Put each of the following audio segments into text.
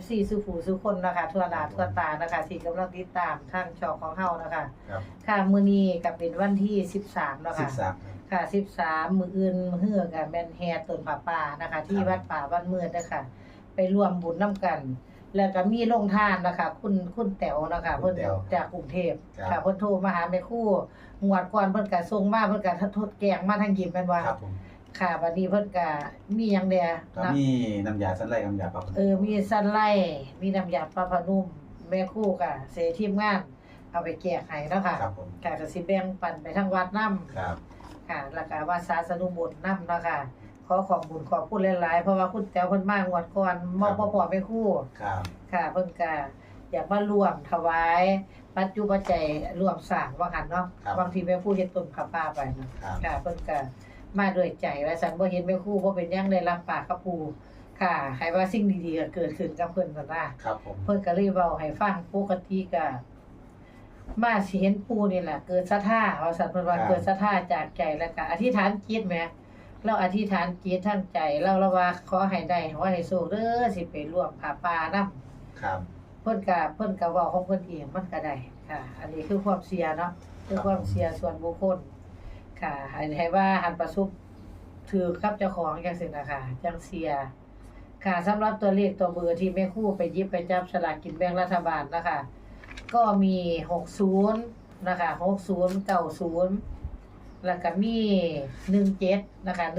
FC สุผู้สุคนนะคะทั่วหน้าทั่วตานะคะที่กำลังติดตามทางช่องของเฮานะคะ ครับค่ะมื้อนี้ก็เป็นวันที่ 13แล้วสิค่ะบสามค่ะ 13 มื้ออื่นมื้อเฮือกับแม่นแห่ต้นป่าป่านะคะ ที่ครับ วัดป่าบ้านเมืองนะคะไปร่วมบุญนํกัน แล้วก็มีโรงทานนะคะ คุณคุณแต๋วนะคะเพิ่นจากกรุงเทพครับ ค่ะเพิ่นโทรมาหาแม่ครู่งวดก่อนเพิ่นก็ส่งมาเพิ่นก็ทดแกงมาทางยิมแม่นว่า ครับผม ค่ะบัดนี้เพิ่นก็มีหยังแดก็นะมีน้ำยาสันไลน้ำยาปรับเออมีสันไล่มีน้ำยาปลาพะนุ่ม แม่ครู่ก็เสทีมงาน เอาไปแจกให้เนาะค่ะครับผมค่ะก็สิแบ่งปันไปทางวัดนำครับ ค่ะแล้วก็วัดสาสนุบุญนำเนาะค่ะ ขอขอบคุณขอบคุณหลายๆ เพราะว่าคุณแต้วเพิ่นมางวดก่อนมอบบ่พอแม่ครู่ ครับค่ะเพิ่นก็อยากมาร่วมถวาย ปัจจุปัจจัยร่วมสร้างว่าหั่นเนาะบางทีแม่ครู่เฮ็ดต้นผ้าป่าไปเนาะครับ ค่ะเพิ่นก็ มาด้วยใจว่าซั่นบ่เห็นแม่ครู่บ่เป็นหยังได้รับปากกับปู่ค่ะให้ว่าสิ่งดีๆก็เกิดขึ้นกับเพิ่นนั่นล่ะครับผม เพิ่นก็เลยเว้าให้ฟังปกติก็มาสิเห็นปู่นี่แหละเกิดศรัทธาว่าซั่นเพิ่นว่าเกิดศรัทธาจากใจแล้วก็อธิษฐานจิตแหมเราอธิษฐานจิตทั้งใจเราเราว่าขอให้ได้ขอให้โชคเด้อสิไปร่วมผาป่านำครับ เพิ่นก็เพิ่นก็เว้าของเพิ่นเองมันก็ได้ค่ะ อันนี้คือความเสียเนาะคือความเสียส่วนบุคคล ค่ะให้ให้ว่าหันประสบถือกับเจ้าของจังซี่นะคะจังเสีย ค่ะสำหรับตัวเลขตัวเบอร์ที่แม่ครู่ไปหยิบไปจับสลากกินแบ่งรัฐบาลนะคะ ก็มี60นะคะ60 90แล้วก็มี17นะคะ17 19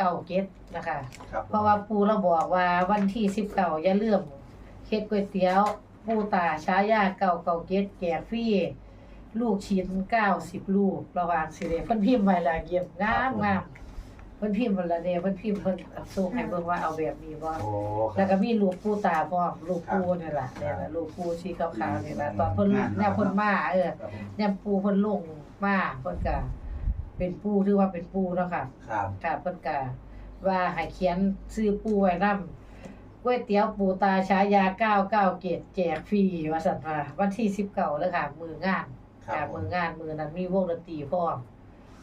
97นะคะ ครับผมเพราะว่าปูเราบอกว่าวันที่สิบเก้าอย่าลืมเฮ็ดก๋วยเตี๋ยว ปูตาช้ายาเก่าเก่าเก็ดแกกฟรี ลูกชิ้นเก้าสิบลูกระหว่างสิเดเพิ่นพิมพ์ไว้และเยี่ยมงามงามเพิ่นพิมพ์ไว้และเนี่ยเพิ่นพิมพ์เพิ่นส่งให้เบิ่งว่าเอาแบบนี้บ่โอ้คแล้รัวบก็มีลูกปูตาพร้อมลูกปูนี่ล่ะเนี่ยล่ะลูกปูสีขาวๆนี่ล่ะตอนเพิ่นแนวเพิ่นมาเออ ครับผมแนวปูเพิ่นลงมาเพิ่นก็เป็นปูถือว่าเป็นปูเนาะค่ะครับค่ะเพิ่นก็ว่าให้เขียนชื่อปู่ไว้นำก๋วยเตี๋ยวปู่ตาฉายา99เกตแจกฟรีว่าซั่นว่าวันที่19เด้อค่ะ มื้องาน ครัค่ะบผมมื้องานมื้อนั้นมีวงดนตรีพร้อม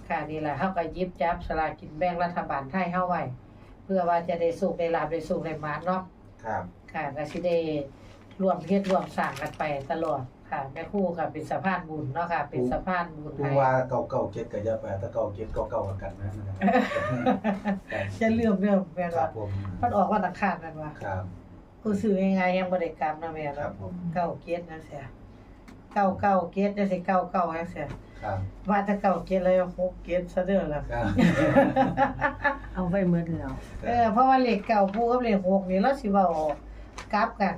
ค่ะนี่แหละเฮาก็หยิบจับสลากกินแบ่งรัฐบาลไทยเฮาไว้เพื่อว่าจะได้สุขได้ลาภได้สุขได้หมานเนาะครับ ค่ะก็สิได้ร่วมเฮ็ดร่วมสร้างกันไปตลอดค่ะแม่ครูก็เป็นสะพานบุญเนาะค่ะ เป็นสะพานบุญผู้ให้ว่าเก่าเก่าเก็ดก็อย่าไปถ้าเก่าเก็ดเก่าเก่ากันนะนะครับจะเลื่อมเลื่อมแม่นครัว่าบผมมันออกวันอังคารแม่นว่าครับกูซื้อยังไงยังบ่ได้กลับนะแม่ครัเนาะบผมเก้าเกียรติจังซี่ เก้าเก้าเกียรติจังซี่เก้าเก้าจังซี่ครับว่าแต่เก้าเกียรติเลยหกเกียรติซะเด้อล่ะครับเอาไว้เมื่อแล้วเออเพราะว่าเลขเก้าปูกับเลขหกนี่เราสิเว้ากลับกัน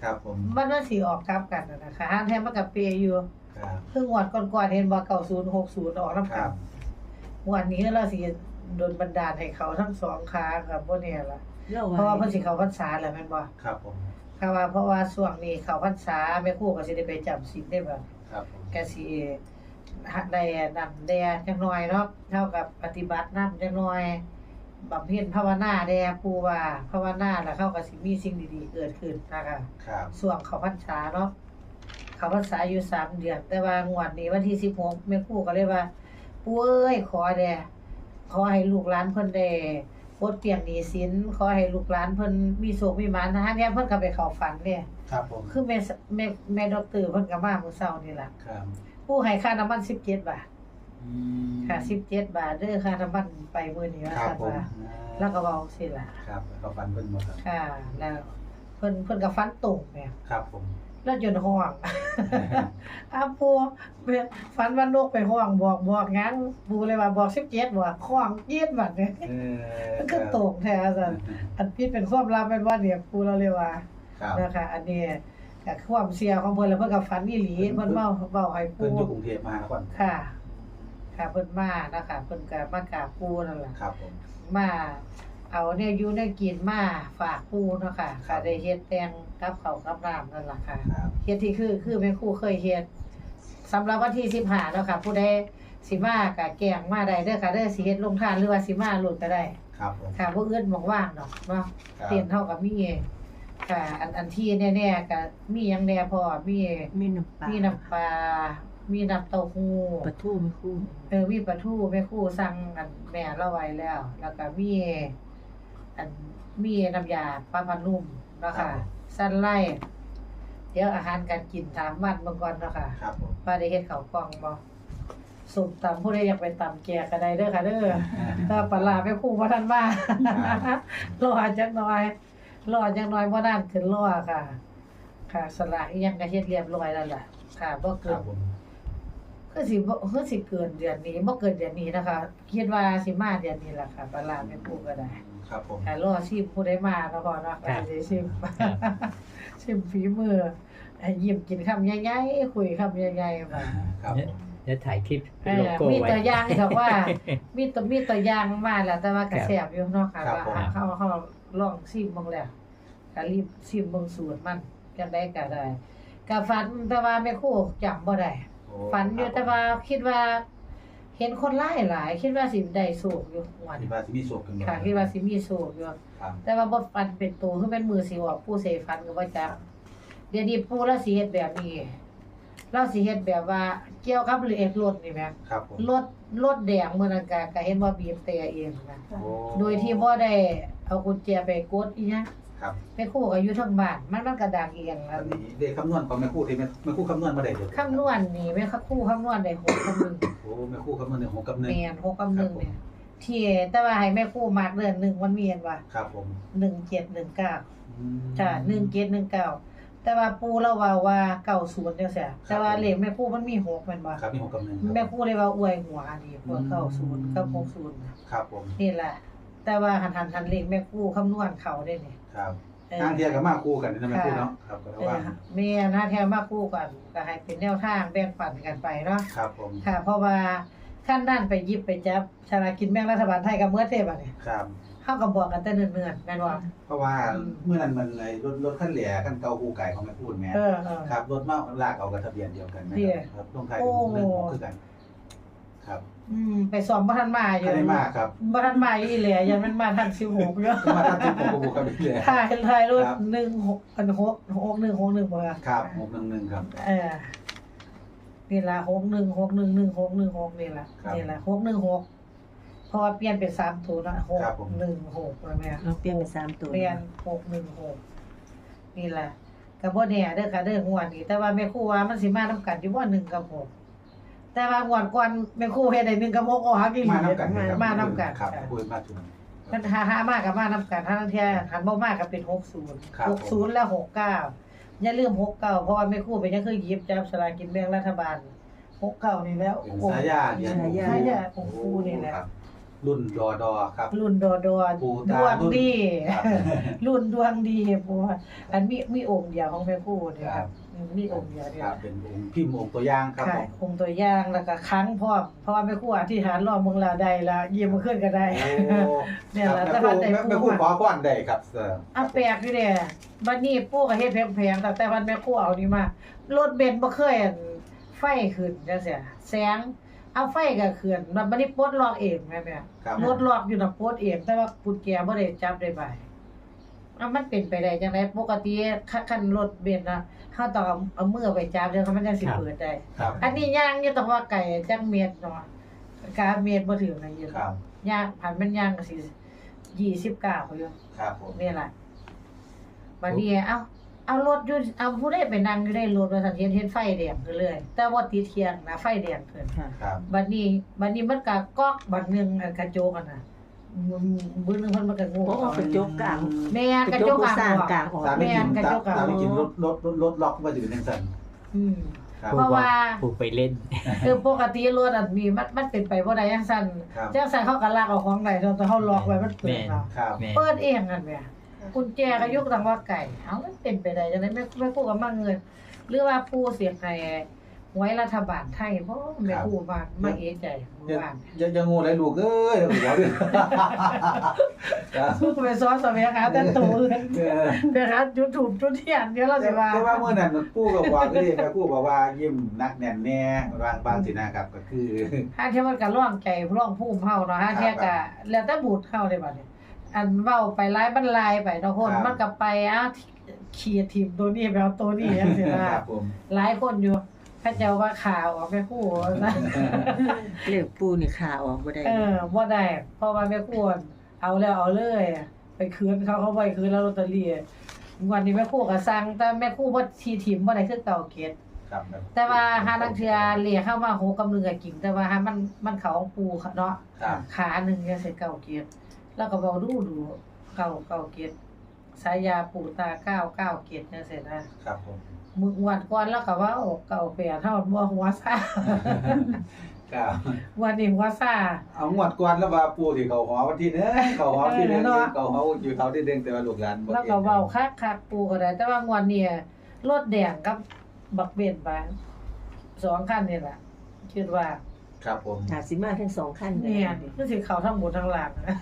ครับผมมันมันสิออกกลับกันน่ะนะคะหางแท้มันก็เปยอยู่ครับคืองวดก่อนๆเห็นว่า90 60ออกนํคกัรันบงวดนี้เราสิโดนบันดาลให้เขาทั้งสองขากับบ่แน่ล่ะเล่าเพราะว่าเพิ่นไว้สิเข้าพรรษาแล้วแม่นบ่ครับผม เพราะว่าเพราะว่าช่วงนี้เข้าพรรษาแม่ครูก็สิได้ไปจำศีลได้บ่ครับผมก็สิได้นำแดจักหน่อยเนาะเท่ากับปฏิบัตินำจักหน่อยบำเพ็ญภาวนาแดผู้ว่าภาวนาแล้วเขาก็สิมีสิ่งดีๆเกิดขึ้นนะคะครับช่วงเข้าพรรษาเนาะเข้าพรรษาอยู่สามเดือน แต่ว่างวดนี้วันที่16แม่ครูก็เลยว่าปู่เอ้ยขอแดขอให้ลูกหลานเพิ่นได้ ปลดเปลี่ยนหนี้สินขอให้ลูกหลานเพิ่นมีโชคมีหมานนะฮะเนี่ยเพิ่นก็ไปเข้าฝันเนี่ยครับผมคือแม่สแม่แม่ดอกเตอร์เพิ่นก็มาเมื่อเช้านี่ล่ะครับผู้ให้ค่าน้ำมัน17บาทอืมค่ะ17บาทเด้อค่าน้ำมันไปมื้อนี้ว่าครับซั่นผมว่าแล้วก็เว้าสิล่ะ ครับแล้วก็ฟันเพิ่นบ่ครับค่ะ แล้วเพิ่นเพิ่นก็ฟันตรงแหม่ครับผม แล้วจนห้องอ้าวปูแม่ฟันว่านกไปห้องบอกบอกหยังปูเลยว่าบอก17บอกห้องเย็ดบัดเนี่ยเออมันก็ตรงแท้ซั่นอันพิดเป็นความลับแม่นว่าเนี่ยปูเราเลยว่าครับนะคะอันนี้ก็ความเสียของเพิ่นแล้วเพิ่นก็ฝันอีหลีเพิ่นเว้าเว้าให้เพิ่ปูนอยู่กรุงเทพมหานครค่ะ ค่ะเพิ่นมานะคะเพิ่นก็มากราบปูนั่นแหละครับผมมา เอาเนี่ยอยู่เนี่ยกินมาฝากปูเนาะค่ะครัค่ะบได้เฮ็ดแต่งกับข้าวกับน้ำนั่นล่ะค่ะครับเฮ็ดที่คือคือแม่ครูเคยเฮ็ดสำหรับวันที่15เนาะค่ะ ผู้ใดสิมาก็แกล้งมาได้เด้อค่ะเด้อสิเฮ็ดลงทานหรือว่าสิมาโหลดก็ได้ ครับผมค่ะบ่อื่นบ่ว่างดอกเนาะ ครับ เตียนเท่ากับมีค่ะอันอันที่แน่ๆก็มีหยังแน่พอมีมีน้ำปลามีมีน้ำปลา มีน้ำเต้าหู้ปลาทูไม่คู่เออมีปลาทูแม่ครู่สั่งอันแม่เราไว้แล้ว แล้วก็มี อันมีน้ำยาปลาพานุ่มเนาะค่ะสั้นไล่เดี๋ยวอาหารการกินถามวันเมื่อก่อนเนาะค่ะครับผมว่าได้เฮ็ดข้าวกล่องบ่สุกตำผู้ใดอยากไปตำแกงก็ได้เด้อค่ะเด้อถ้าปลาร้าไปคู่บ่ทันมารอจักหน่อยรอจักหน่อยบ่นานขึ้นรอค่ะ ค่ะสละอีหยังก็เฮ็ดเรียบร้อยแล้วล่ะค่ะบ่คเกิรันบผม คือสิบ่คือสิเกินเดือนนี้บ่เกินเดือนนี้นะคะคิดว่าสิมาเดือนนี้ล่ะค่ะปลาร้าไปคู่ก็ได้ครับผม ค่ะรอชิมผู้ใดมาเนาะพ่อเนาะก็สิชิมชิมฝีมือให้ยิ้มกินคำใหญ่ๆคุยคำใหญ่ๆมาครับผมเดี๋ยวถ่ายคลิปเอโลอโก้มีไว้ ตัวอย่างให้เขาว่า มีตัวมีตัวอย่างมาแล้วแต่ว่าครับกระแสบอยู่เนาะค่ะครับว่าผม เขาเขาลองชิมเบิ่งแล้วก็รีบชิมเบิ่งสูตรมันจังได๋ก็ได้ก็ฝันแต่ว่าแม่ครูจำบ่ได้โอ้ ฝันอยู่แต่ว่าคิดว่า เห็นคนหลายหลาย คิดว่าสิได้สูงอยู่วันที่ว่าสิมีโศกกันบ่ค่ะคิดว่าสิมีสูงอยู่ครับแต่ว่าบ่ฟันเป็นตัวคือเป็นมือสิออกผู้เสฟันก็บ่จักเดี๋ยวนี้ผู้เราสิเฮ็ดแบบนี้เราสิเฮ็ดแบบว่าเกี่ยวกับเอกรถนี่แหมครับผมรถรถแดงมื้อนั้นก็ก็เห็นว่าบีบแต่เองนะโอ้โดยที่บ่ได้เอากุญแจไปกดอีหยัง ครับไปคู่ก็อยู่ทางบ้านมันมันก็ดังเองอัอะนนี้เลขคำนวณของแม่ครู่ที่แม่แม่ครู่คำนวณมาได้เด้อคำนวณนี่แม่นครู่คำนวณได้6กับ1โอ้แม่ครู่คำนวณได้หกกับหนึ่งแม่น6กับ1เนี่ยที่แต่ว่าให้แม่ครู่มากเดือนหนึงมันมีอันว่าครับผม1719อืม จ้ะหนึ่งเกตหนึ่งเก้าแต่ว่าปูเราว่าว่าเก้าศูนย์จังซี่แต่ว่าเลขแม่ปูมันมีหกแม่นบ่ครับมีหกกับหนึ่งครับ แม่ปูเลยว่าอวยหัวอันนี้พวกเก้าศูนย์กับหกศูนย์ครับผมนี่แหละ แต่ว่าหันหันหันเลขแม่ปูคำนวณเขาได้นี่ครับเออ ทางเทียกับมาคู่กันนี่นะแม่ครู่เนาะครับก็เอระวัองแม่นะแถวมาคู่กันก็ให้เป็นแนวทางแบ่งปันกันไปเนาะครับผมค่ะ เพราะว่าขั้นด้านไปหยิบไปจับฉลากกินแบ่งรัฐบาลไทยกับเมื่อเทพอะนี่ครับเฮาก็บอกกันแต่เนิ่นๆแม่นว่า เพราะว่าเมื่อนั้นมันไอ้รถรถขั้นเหลี่ยขั้นเก่าคู่ไก่ของแม่พูดแม่เออเออ ครับรถมาลากเอากับทะเบียนเดียวกันนะเดี๋คยวรับครับลงท้ายโอ้เป็นหกหนึ่งหกคือกัน ครับ อืมไปสอบบ่ทันมาอยู่ไม่ได้มากครับบ่ทันมาอีแหละยังมันมาทัน16เนาะมาทันที่ผมกับบุคคลเลยถ่ายถ่ายรถครับหนึ่งหกอันหกหกหนึ่งหกหนึ่งบ่ล่ะครับหกหนึ่งหนึ่งครับ เออนี่ล่ะหกหนึ่งหกหนึ่งหนึ่งหกหนึ่งหกนี่ล่ะครับ นี่ล่ะหกหนึ่งหกเพราะว่าเปลี่ยนเป็นสามตัวเนาะหกครับผม หนึ่งหกแล้วแม่เราเปลี่ยนเป็นสามตัวเปลี่ยนหกหนึ่งหกนี่ล่ะก็บ่แน่เด้อค่ะเด้องวดนี้แต่ว่าแม่ครูว่ามันสิมานํกันอยู่บ่หนึ่งกับหก แต่ว่างวดก่อนแม่ครูเฮ็ดได้หนึ่งกับหกออกหาอีหลีมาน้ำกันครับมานํกันครับค่ะพูดมาถึงมันหาหามากกับมานํกันทั้งเที่ยหันบ่มากก็เป็น60ครับผม60และ69อย่าลืม69เพราะว่าแม่ครูเป็นยังคือหยิบจับสลากกินแบ่งรัฐบาล69นี่แล้วเป็นสายาเรียนสายาของครูนี่แหละครับรุ่นดอดอครับ รุ่นดอดอนปู่ดตาวงรุ่นดีครับรุ่นดวงดีบัวอันมีมีองค์เดียวของแม่ครูนี่คครัรับ บอืมมีองค์เดียวเดียควรับเป็นองค์พิมพ์องค์ตัวอย่างครับค่ะผมองค์ตัวอย่างแล้วก็ครั้งพร้อมเพราะว่าแม่ครูอธิษฐานรอบเมืองลาวได้ละยิ้มขึ้นก็ได้ โอ้เนี่ยครับล่ะแม่แต่ครูว่าแต่แม่ปู่แม่ครูอะขอพรได้ครับเสออะแปลกอยู่เด้บัดนี้ปู่ก็เฮ็ดแพงๆแต่แต่วันแม่ครูเอานี่มารถเบนซ์บ่เคยอั่นไฟขึ้นจังซี่แสงเอาไฟก็ขึ้นแล้วบัดนี้ปลดล็อกเองแม่แม่ครับ รถล็อกอยู่น่ะปลดเองแต่ว่ากุญแจบ่ได้จับได้ไปอะมันเป็นไปได้จังไดปกติคันรถเบนซ์น่ะเฮาต้องเอาเอามือไปจับเดี๋ยวมันจังสิเปิดได้ ครับอันนี้ย่างอยู่ต้องว่าไก่จังเม็ดเนาะกาเม็ดบ่ถึงนะอยู่ครับย่างผ่านมันย่างก็สิ29อยู่ครับผมนี่แหละบัดนี้เอ้าเอารถอยู่เอาผู้ใดไปนั่งอยู่ในรถว่าซั่นเห็นเห็นไฟแดงขึ้นเลยแต่ว่าติดเที่ยงนะไฟแดงขึ้นค่ะครับบัดนี้บัดนี้มันก็ก๊อกบัดหนึงอันกระจกอันน่ะ มื้อนึงเพิ่นมันก็งูโอ้เข้ากระจกกลางแม่นกกระระจจกกผู้กลางสร้างออกกลางออกตามไปกินแม่นกระจกอะตามไปกินรถรถรถรถล็อกว่าจะเป็นจังซั่นอืม ครับ เพราะว่า ผูกไปเล่น คือปกติรถอันมีมันมันเป็นไปบ่ได้จังซั่นครับ จังซั่นเขาก็ลากเอาของได้แต่เฮาล็อกไว้มันเปิดเนาะครับแม่ เปิดเองกันแหม่กุญแจก็ยกตังว่าไก่เอ้ามันเป็นไปได้จังได๋แม่แม่พูดกับมาเงิน หรือว่าผู้เสียงให้ หวยรัฐบาลไทยเพราะแม่พูดมามาเอะใจเมื่ออย่าวานอย่าอย่างูเลยลูกเอ้ยหัวเด้อครับสู้ไปซ้อนสมัยหาแต่ตูนเออเดี๋ยวนะจุดถูกจุดเทียนเดี๋ยวเราแต่สิว่าว่าเมื่อนั้นปู่ก็บอกคือแม่ปู่บอกว่ายิ้มนักแน่นแน่บางบางสินะครับก็คือถ้าเที่ยมันก็ร้องใจร้องภูมิเฮาเนาะฮะเที่ยก็แล้วแต่บูดเฮาได้บัดนี้อันเว้าไปหลายบรรลัยไปเนาะคนครับมันก็ไปอ้าวขีดทีมตัวนี้ไปเอาตัวนี้จังซี่นะครับผมหลายคนอยู่ พระเจ้าว่าข่าวออกไปคู่นะเรียกปูนี่ขาออกบ่ได้เออบ่ได้เพราะว่าแม่ควรเอาแล้วเอาเลยไปคืนเขาเขาบ่ไปคืนแล้วลอตเตอรี่วันนี้แม่ครู่ก็สั่งแต่แม่ครู่บ่ทีถิ่มบ่ได้คือเก่าเกตครับครับแต่ว่าหาลังเทือเรียกเข้ามาโหกำนึงก็กินแต่ว่าหามันมันเขาของปูค่ะเนาะครับขาหนึงจะเสร็จเก่าเกตแล้วก็เว้าดูดูเก่าเก่าเกตสายยาปูตาเก้าเก้าเกตจังซี่นะครับผม มึกวันก่อนแล้วก็ว่าโอ้เก่าแปดเท่าบ่หัวซ่าครับวันนี้หัวซ่าเอางวดก่อนแล้วว่าปู่ที่เขาหอวันที่หนึงเขาหอวันที่หนึงเออเนาะเขาหออยู่เขาที่หนึงแต่ว่าลูกหลานบ่แล้วก็เว้าคักคักปูก็ได้ แต่ว่างวดนี้รถแดงกับบักเบนไปสองคันนี่แหละคิดว่า ครับผมหาสิมาทั้งสองขั้นเลยเนี่ยคือสิเขาทั้งหมดทั้งหลังนะ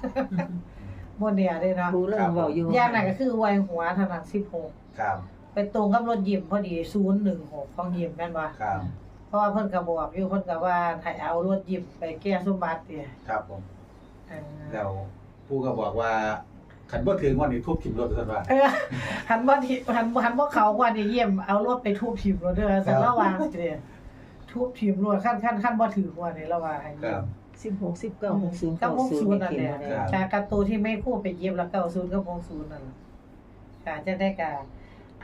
บ่เนี่ยเด้เนาะผู้เริ่มเว้าอยู่ย่านน่ะก็คือไวยหัวถนัด16ครับ ไปตรงกับรถยิ้มพอดี016ของยิ้มแม่นบ่ครับเพราะว่าเพิ่นก็บอกอยู่เพิ่นก็ว่าให้เอารถยิ้มไปแก้สมบัติติครับผมเออแล้วปู่ก็บอกว่าคันบ่ถึงวันนี้ทุบทิ่มรถซั่นว่า เออหันบ่ที่หันหันบ่เขากว่านี่เยี่ยมเอารถไปทุบทิ่มรถเด้อซั่นระวังสิเด้ทุบทิ่มรถคันคันคันบ่ถือกว่านี่ระวังให้คเยี่ยรัมบสิบหกสิบเก้าหกศูนย์กับเก้าศูน60ย์นั่นเขียนแหละมาเลยครับ จากการ์ตูนที่ไม่คู่ไปเย็บแล้ว90กับ60นั่นล่ะค่ะจะได้กะ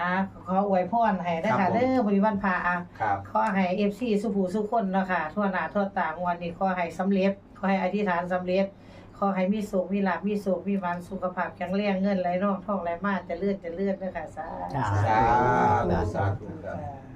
อ่าขออวยพรให้นะคะเด้อบริวันพาอะครับขอให้ FC สุผู้สุคนเนาะค่ะทั่วหน้าทั่วตางวันนี้ขอให้สำเร็จขอให้อธิษฐานสำเร็จขอให้มีสุขมีลาภมีสุขมีมันสุขภาพแข็งแรงเงินไหลน่องทองไหลมาเจะเลื่อนจะเลื่อนเด้อค่ะสาธุสาธุสาธุครับจ้า